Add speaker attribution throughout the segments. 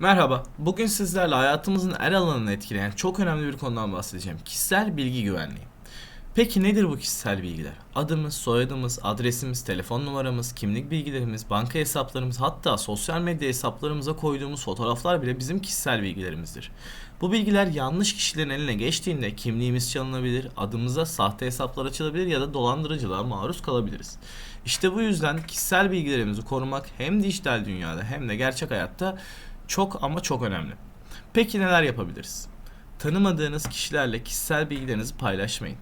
Speaker 1: Merhaba. Bugün sizlerle hayatımızın her alanını etkileyen çok önemli bir konudan bahsedeceğim. Kişisel bilgi güvenliği. Peki nedir bu kişisel bilgiler? Adımız, soyadımız, adresimiz, telefon numaramız, kimlik bilgilerimiz, banka hesaplarımız, hatta sosyal medya hesaplarımıza koyduğumuz fotoğraflar bile bizim kişisel bilgilerimizdir. Bu bilgiler yanlış kişilerin eline geçtiğinde kimliğimiz çalınabilir, adımıza sahte hesaplar açılabilir ya da dolandırıcılığa maruz kalabiliriz. İşte bu yüzden kişisel bilgilerimizi korumak hem dijital dünyada hem de gerçek hayatta çok ama çok önemli. Peki neler yapabiliriz? Tanımadığınız kişilerle kişisel bilgilerinizi paylaşmayın.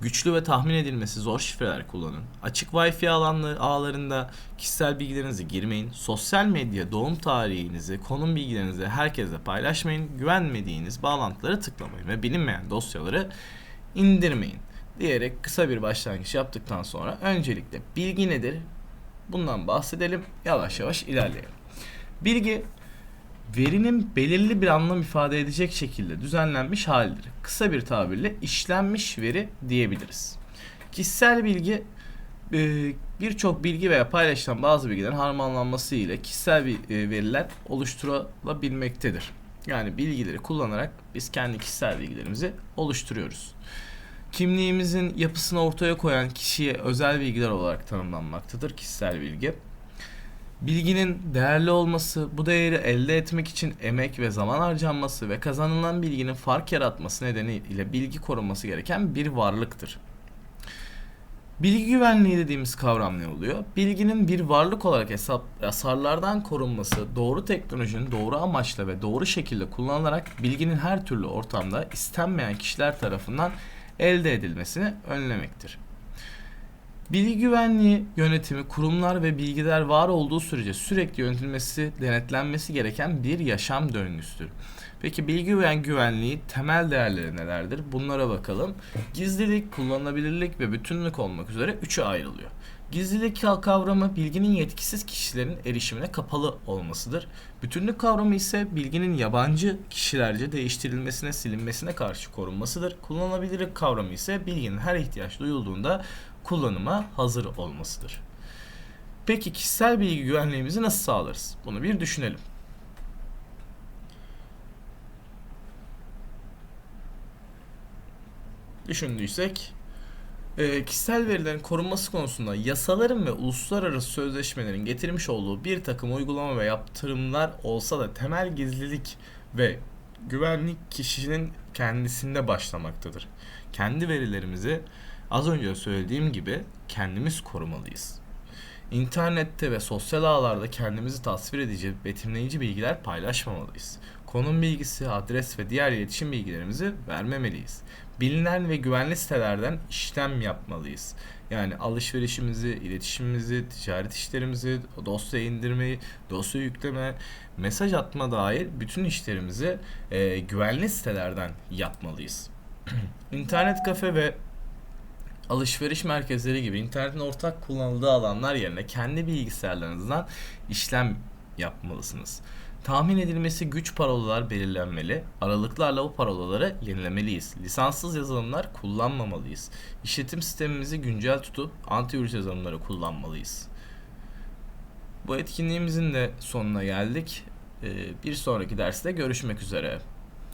Speaker 1: Güçlü ve tahmin edilmesi zor şifreler kullanın. Açık Wi-Fi alanları ağlarında kişisel bilgilerinizi girmeyin. Sosyal medya doğum tarihinizi, konum bilgilerinizi herkesle paylaşmayın. Güvenmediğiniz bağlantılara tıklamayın ve bilinmeyen dosyaları indirmeyin diyerek kısa bir başlangıç yaptıktan sonra öncelikle bilgi nedir? Bundan bahsedelim. Yavaş yavaş ilerleyelim. Bilgi verinin belirli bir anlam ifade edecek şekilde düzenlenmiş halidir. Kısa bir tabirle işlenmiş veri diyebiliriz. Kişisel bilgi e, birçok bilgi veya paylaşılan bazı bilgilerin harmanlanması ile kişisel e, veriler oluşturulabilmektedir. Yani bilgileri kullanarak biz kendi kişisel bilgilerimizi oluşturuyoruz. Kimliğimizin yapısını ortaya koyan kişiye özel bilgiler olarak tanımlanmaktadır kişisel bilgi. Bilginin değerli olması, bu değeri elde etmek için emek ve zaman harcanması ve kazanılan bilginin fark yaratması nedeniyle bilgi korunması gereken bir varlıktır. Bilgi güvenliği dediğimiz kavram ne oluyor? Bilginin bir varlık olarak hesap hasarlardan korunması, doğru teknolojinin doğru amaçla ve doğru şekilde kullanılarak bilginin her türlü ortamda istenmeyen kişiler tarafından elde edilmesini önlemektir. Bilgi güvenliği yönetimi kurumlar ve bilgiler var olduğu sürece sürekli yönetilmesi, denetlenmesi gereken bir yaşam döngüsüdür. Peki bilgi güven güvenliği temel değerleri nelerdir? Bunlara bakalım. Gizlilik, kullanılabilirlik ve bütünlük olmak üzere üçe ayrılıyor. Gizlilik kavramı bilginin yetkisiz kişilerin erişimine kapalı olmasıdır. Bütünlük kavramı ise bilginin yabancı kişilerce değiştirilmesine, silinmesine karşı korunmasıdır. Kullanılabilirlik kavramı ise bilginin her ihtiyaç duyulduğunda kullanıma hazır olmasıdır. Peki kişisel bilgi güvenliğimizi nasıl sağlarız? Bunu bir düşünelim. Düşündüysek e, kişisel verilerin korunması konusunda yasaların ve uluslararası sözleşmelerin getirmiş olduğu bir takım uygulama ve yaptırımlar olsa da temel gizlilik ve güvenlik kişinin kendisinde başlamaktadır. Kendi verilerimizi az önce söylediğim gibi kendimiz korumalıyız. İnternette ve sosyal ağlarda kendimizi tasvir edici, betimleyici bilgiler paylaşmamalıyız. Konum bilgisi, adres ve diğer iletişim bilgilerimizi vermemeliyiz. Bilinen ve güvenli sitelerden işlem yapmalıyız. Yani alışverişimizi, iletişimimizi, ticaret işlerimizi, dosya indirmeyi, dosya yükleme, mesaj atma dair bütün işlerimizi e, güvenli sitelerden yapmalıyız. İnternet kafe ve alışveriş merkezleri gibi internetin ortak kullanıldığı alanlar yerine kendi bilgisayarlarınızdan işlem yapmalısınız. Tahmin edilmesi güç parolalar belirlenmeli. Aralıklarla bu parolaları yenilemeliyiz. Lisanssız yazılımlar kullanmamalıyız. İşletim sistemimizi güncel tutup antivirüs yazılımları kullanmalıyız. Bu etkinliğimizin de sonuna geldik. Ee, Bir sonraki derste görüşmek üzere.